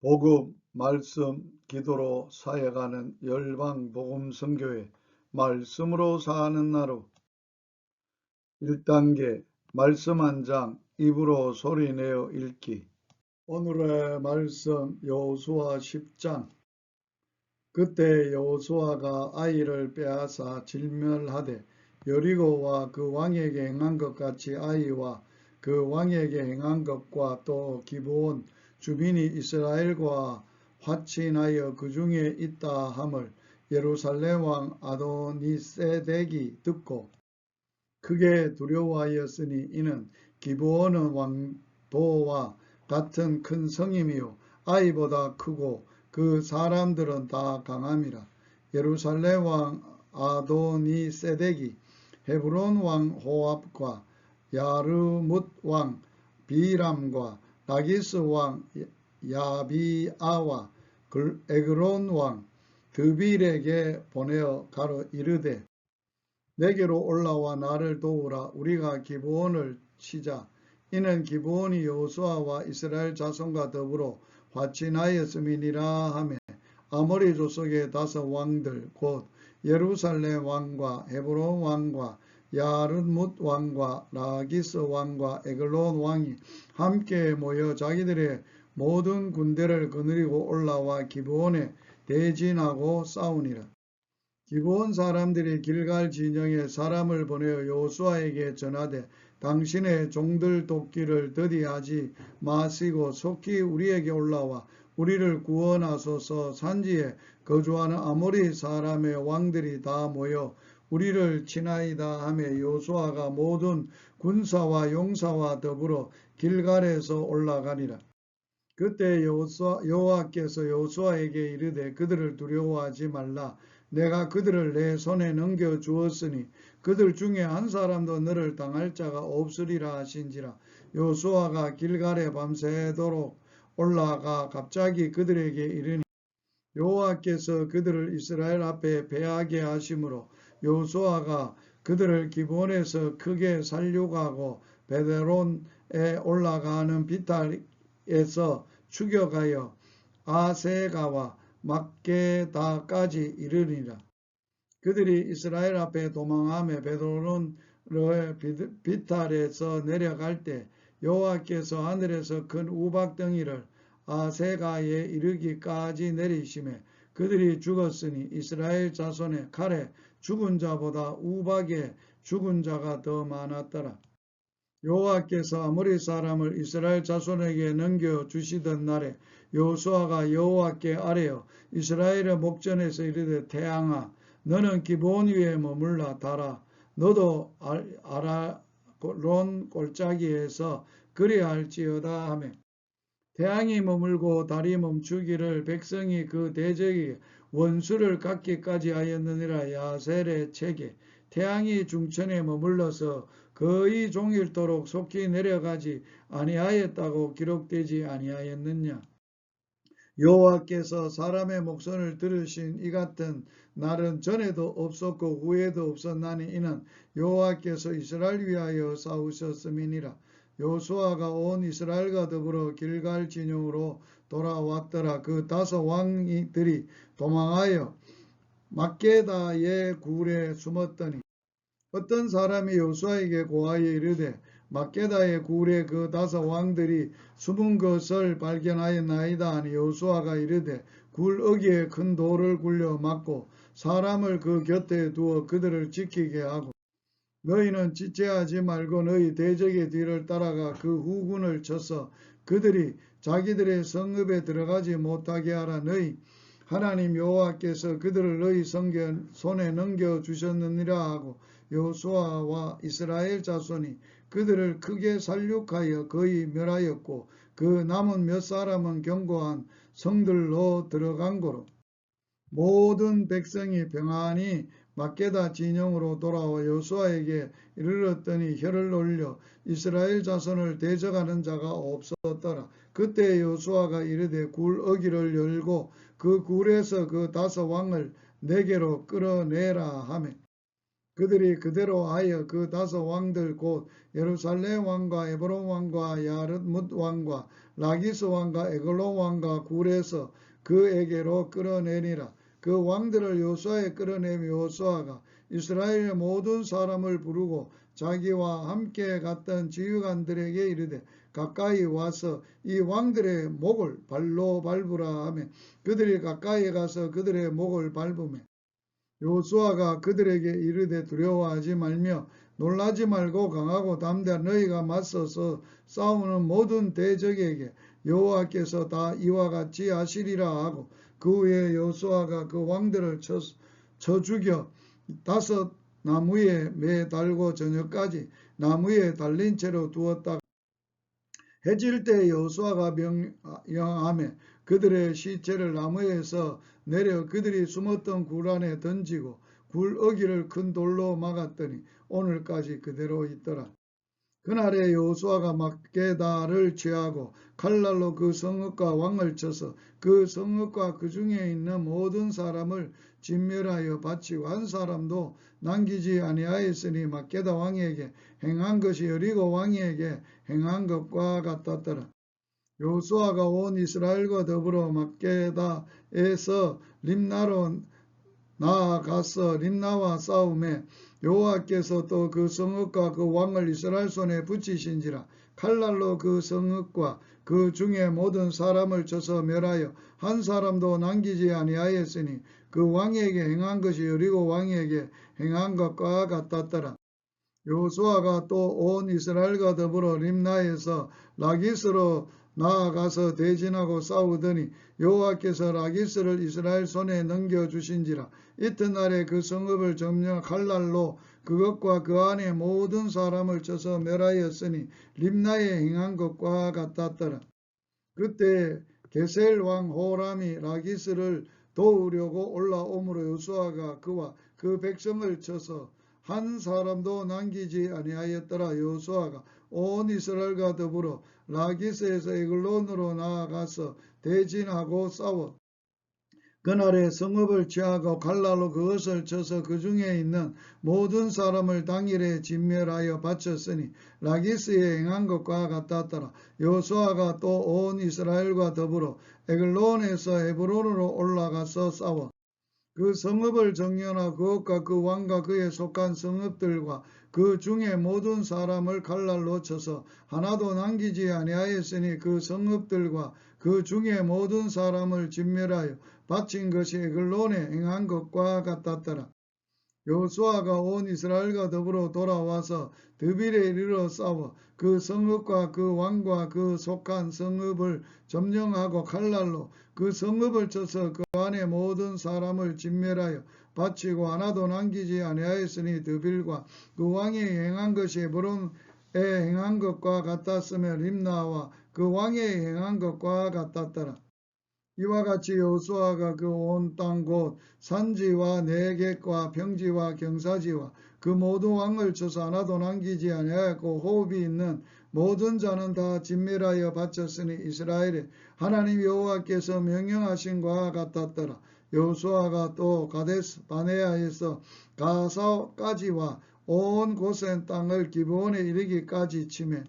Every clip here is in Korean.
복음, 말씀, 기도로 사역하는 열방 복음 선교회 말씀으로 사는 나루. 1단계 말씀 한 장 입으로 소리내어 읽기. 오늘의 말씀 여호수아 10장. 그때 여호수아가 아이를 빼앗아 질멸하되 여리고와 그 왕에게 행한 것 같이 아이와 그 왕에게 행한 것과 또 기브온 주민이 이스라엘과 화친하여 그 중에 있다 함을 예루살렘 왕 아도니세덱이 듣고 크게 두려워하였으니 이는 기브온은 왕도와 같은 큰 성임이요 아이보다 크고 그 사람들은 다 강함이라. 예루살렘 왕 아도니세덱이 헤브론 왕 호압과 야르뭇 왕 비람과 라기스 왕 야비아와 에그론 왕 드빌에게 보내어 가로 이르되 내게로 올라와 나를 도우라. 우리가 기브온을 치자. 이는 기브온이 여호수아와 이스라엘 자손과 더불어 화친하였음이니라 하며 아모리 조속의 다섯 왕들 곧 예루살렘 왕과 헤브론 왕과 야르뭇 왕과 라기스 왕과 에글론 왕이 함께 모여 자기들의 모든 군대를 거느리고 올라와 기브온에 대진하고 싸우니라. 기브온 사람들이 길갈 진영에 사람을 보내어 요수아에게 전하되 당신의 종들 돕기를 더디하지 마시고 속히 우리에게 올라와 우리를 구원하소서 산지에 거주하는 아모리 사람의 왕들이 다 모여 우리를 친하이다 하며 요수아가 모든 군사와 용사와 더불어 길갈에서 올라가니라. 그때 여호와께서 여호수아에게 이르되 그들을 두려워하지 말라. 내가 그들을 내 손에 넘겨 주었으니 그들 중에 한 사람도 너를 당할 자가 없으리라 하신지라. 요수아가 길갈에 밤새도록 올라가 갑자기 그들에게 이르니 여호와께서 그들을 이스라엘 앞에 배하게 하심으로 요수아가 그들을 기본에서 크게 살려가고 베데론에 올라가는 비탈에서 추격하여 아세가와 막게다까지 이르니라. 그들이 이스라엘 앞에 도망하며 베드론의 비탈에서 내려갈 때 여호와께서 하늘에서 큰 우박덩이를 아세가에 이르기까지 내리심에 그들이 죽었으니 이스라엘 자손의 칼에 죽은 자보다 우박에 죽은 자가 더 많았더라. 여호와께서 아무리 사람을 이스라엘 자손에게 넘겨 주시던 날에 여호수아가 여호와께 아뢰어 이스라엘의 목전에서 이르되 태양아 너는 기본 위에 머물라 달아 너도 아라론 골짜기에서 그리할지어다 하며 태양이 머물고 달이 멈추기를 백성이 그 대적이 원수를 갖기까지 하였느니라 야셀의 책에 태양이 중천에 머물러서 거의 종일도록 속히 내려가지 아니하였다고 기록되지 아니하였느냐. 여호와께서 사람의 목소리를 들으신 이 같은 날은 전에도 없었고 후에도 없었나니 이는 여호와께서 이스라엘 위하여 싸우셨음이니라. 요수아가 온 이스라엘과 더불어 길갈 진영으로 돌아왔더라. 그 다섯 왕들이 도망하여 막게다의 굴에 숨었더니 어떤 사람이 요수아에게 고하여 이르되 막게다의 굴에 그 다섯 왕들이 숨은 것을 발견하였나이다 하니 요수아가 이르되 굴 어기에 큰 돌을 굴려 막고 사람을 그 곁에 두어 그들을 지키게 하고 너희는 지체하지 말고 너희 대적의 뒤를 따라가 그 후군을 쳐서 그들이 자기들의 성읍에 들어가지 못하게 하라. 너희 하나님 여호와께서 그들을 너희 성견 손에 넘겨 주셨느니라 하고 여호수아와 이스라엘 자손이 그들을 크게 살육하여 거의 멸하였고 그 남은 몇 사람은 견고한 성들로 들어간 거로 모든 백성이 평안히 막게다 진영으로 돌아와 여수아에게 이르렀더니 혀를 올려 이스라엘 자손을 대적하는 자가 없었더라. 그때 여수아가 이르되 굴 어기를 열고 그 굴에서 그 다섯 왕을 내게로 끌어내라 하매 그들이 그대로 하여 그 다섯 왕들 곧 예루살렘 왕과 에브론 왕과 야르뭇 왕과 라기스 왕과 에글론 왕과 굴에서 그에게로 끌어내니라. 그 왕들을 요수아에 끌어내며 요수아가 이스라엘의 모든 사람을 부르고 자기와 함께 갔던 지휘관들에게 이르되 가까이 와서 이 왕들의 목을 발로 밟으라 하며 그들이 가까이 가서 그들의 목을 밟으며 요수아가 그들에게 이르되 두려워하지 말며 놀라지 말고 강하고 담대한 너희가 맞서서 싸우는 모든 대적에게 여호와께서 다 이와 같이 하시리라 하고 그 후에 여호수아가 그 왕들을 쳐, 쳐 죽여 다섯 나무에 매달고 저녁까지 나무에 달린 채로 두었다가 해질 때 여호수아가 명령하며 그들의 시체를 나무에서 내려 그들이 숨었던 굴 안에 던지고 굴 어기를 큰 돌로 막았더니 오늘까지 그대로 있더라. 그날에 여호수아가 막게다를 취하고 칼날로 그 성읍과 왕을 쳐서 그 성읍과 그 중에 있는 모든 사람을 진멸하여 바치고 한 사람도 남기지 아니하였으니 막게다 왕에게 행한 것이 여리고 왕에게 행한 것과 같았더라. 여호수아가 온 이스라엘과 더불어 막게다에서 림나로 나아가서 림나와 싸움에 여호와께서 또 그 성읍과 그 왕을 이스라엘 손에 붙이신지라 칼날로 그 성읍과 그 중에 모든 사람을 쳐서 멸하여 한 사람도 남기지 아니하였으니 그 왕에게 행한 것이 여리고 왕에게 행한 것과 같았더라. 여호수아가 또 온 이스라엘과 더불어 림나에서 라기스로 나아가서 대진하고 싸우더니 여호와께서 라기스를 이스라엘 손에 넘겨주신지라 이튿날에 그 성읍을 점령 칼날로 그것과 그 안에 모든 사람을 쳐서 멸하였으니 림나에 행한 것과 같았더라. 그때 게셀 왕 호람이 라기스를 도우려고 올라오므로 여수아가 그와 그 백성을 쳐서 한 사람도 남기지 아니하였더라. 여수아가 온 이스라엘과 더불어 라기스에서 에글론으로 나아가서 대진하고 싸워 그날에 성읍을 취하고 칼날로 그것을 쳐서 그 중에 있는 모든 사람을 당일에 진멸하여 바쳤으니 라기스에 행한 것과 같았더라. 요수아가 또 온 이스라엘과 더불어 에글론에서 에브론으로 올라가서 싸워 그 성읍을 정연하 그것과 그 왕과 그에 속한 성읍들과 그 중에 모든 사람을 칼날로 쳐서 하나도 남기지 아니하였으니 그 성읍들과 그 중에 모든 사람을 진멸하여 바친 것이 에글론에 행한 것과 같았더라. 여호수아가 온 이스라엘과 더불어 돌아와서 드빌에 이르러 싸워 그 성읍과 그 왕과 그 속한 성읍을 점령하고 칼날로 그 성읍을 쳐서 그 안에 모든 사람을 진멸하여 바치고 하나도 남기지 아니하였으니 드빌과 그 왕이 행한 것이 브론에 행한 것과 같았으며 림나와 그 왕이 행한 것과 같았더라. 이와 같이 여호수아가 그 온 땅 곧 산지와 내객과 평지와 경사지와 그 모든 왕을 쳐서 하나도 남기지 아니하였고 호흡이 있는 모든 자는 다 진멸하여 바쳤으니 이스라엘에 하나님 여호와께서 명령하신 것과 같았더라. 여호수아가 또 가데스 바네아에서 가사까지와 온 고센 땅을 기브온에 이르기까지 치매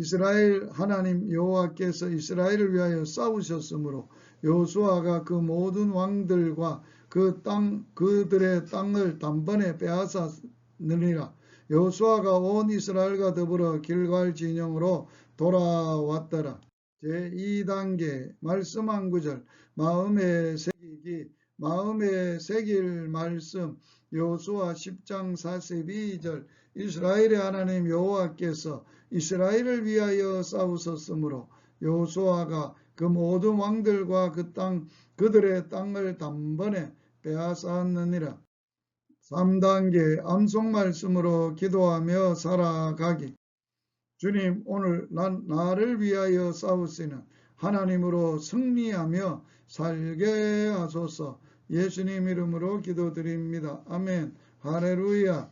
이스라엘 하나님 여호와께서 이스라엘을 위하여 싸우셨으므로 여호수아가 그 모든 왕들과 그 땅 그들의 땅을 단번에 빼앗았느니라. 여호수아가 온 이스라엘과 더불어 길갈 진영으로 돌아왔더라. 제2단계 말씀 한 구절 마음에 새기기 마음에 새길 말씀 여호수아 10장 42절 이스라엘의 하나님 여호와께서 이스라엘을 위하여 싸우셨으므로 여호수아가 그 모든 왕들과 그 땅 그들의 땅을 단번에 빼앗았느니라. 3단계 암송 말씀으로 기도하며 살아가기. 주님 오늘 난 나를 위하여 싸우시는 하나님으로 승리하며 살게 하소서 예수님 이름으로 기도드립니다. 아멘. 할렐루야.